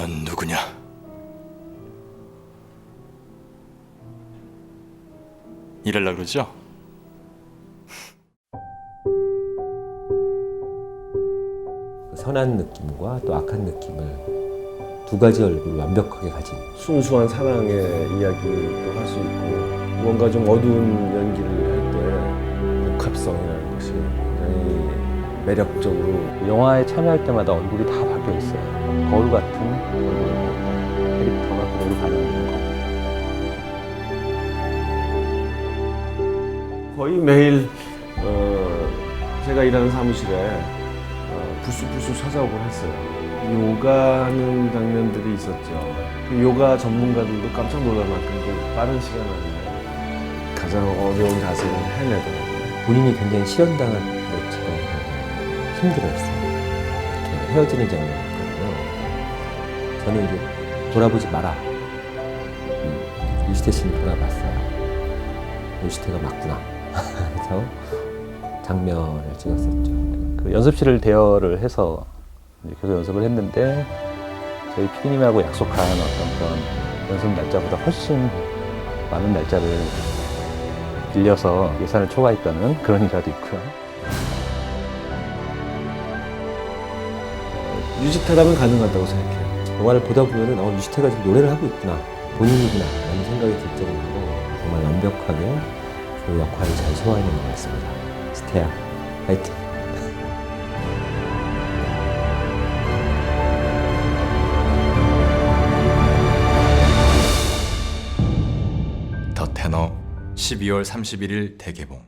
넌 누구냐? 이럴라 그러죠? 선한 느낌과 또 악한 느낌을 두 가지 얼굴 완벽하게 가진 순수한 사랑의 이야기도 할 수 있고 뭔가 좀 어두운 연기를 할 때 복합성이라는 것이 매력적으로 영화에 참여할 때마다 얼굴이 다 바뀌어 있어요. 거울 같은 얼굴 캐릭터가 그대로 반영되는 거고. 거의 매일 어, 제가 일하는 사무실에 어, 불쑥불쑥 찾아오곤 했어요. 요가하는 장면들이 있었죠. 그 요가 전문가들도 깜짝 놀랄 만큼 그 빠른 시간 안에 가장 어려운 자세를 해내더라고요. 본인이 굉장히 실현당한 힘들어했어요. 이렇게 헤어지는 장면이었거든요. 저는 이제 돌아보지 마라. 음, 유시태 씨는 돌아봤어요. 유시태가 맞구나. 그래서 장면을 찍었었죠. 그 연습실을 대여를 해서 계속 연습을 했는데 저희 피디님하고 약속한 어떤 그런 연습 날짜보다 훨씬 많은 날짜를 빌려서 예산을 초과했다는 그런 일화도 있고요. 유지태라면 가능하다고 생각해요. 영화를 보다 보면은 어, 유시태가 지금 노래를 하고 있구나. 본인이구나. 라는 생각이 들 정도로 정말 완벽하게 그 역할을 잘 소화해낸 것 같습니다. 스테야, 화이팅! 더 테너 12월 31일 대개봉